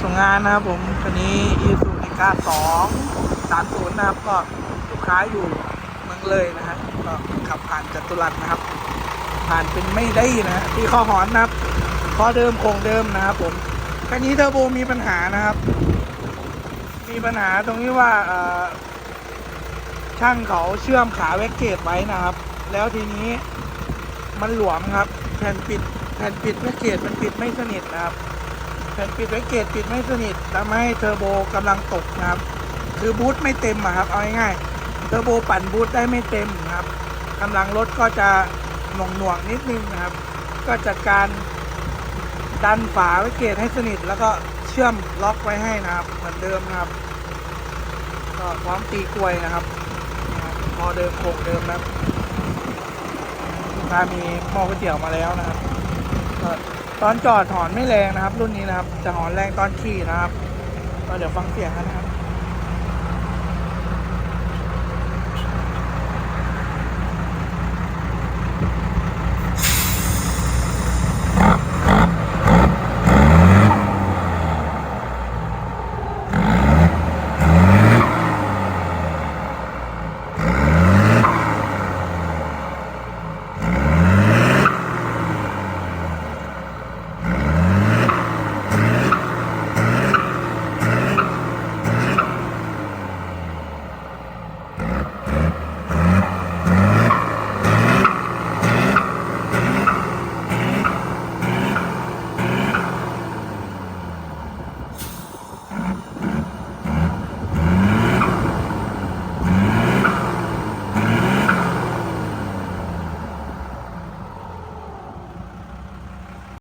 ส่งงานนะครับผมคันนี้อีซูนิก้าสองสามศูนย์นะครับ ก็ลูกค้าอยู่เมืองเลยนะฮะก็ขับผ่านจัตุรัสนะครับ ผ่านเป็นไม่ได้นะฮะที่ข้อหอนนะครับข้อเดิมโครงเดิมนะครับผมคันนี้เทอร์โบมีปัญหานะครับ มีปัญหาตรงที่ว่าช่างเขาเชื่อมขาแว็กเกตไว้นะครับ แล้วทีนี้มันหลวมครับแผ่นปิดแผ่นปิดแว็กเกตมันปิดไม่สนิทนะครับ ผ่นปิดแว็กเกตปิดไม่สนิททำให้เทอร์โบกำลังตกนะครับคือบูทไม่เต็มอะครับเอาง่ายๆเทอร์โบปั่นบูทได้ไม่เต็มนะครับกำลังรถก็จะหน่วงหน่วงนิดนึงนะครับ ก็จัดการดันฝาแว็กเกตให้สนิท แล้วก็เชื่อมล็อกไว้ให้นะครับ เหมือนเดิมนะครับก็พร้อมตีกลวยนะครับ พอเดิมโคงเดิมนะครับตามีหม้อก๋วยเตี๋ยวมาแล้วนะครับก็ ตอนจอดหอนไม่แรงนะครับ รุ่นนี้นะครับ จะหอนแรงตอนขี่นะครับก็เดี๋ยวฟังเสียงกันนะครับ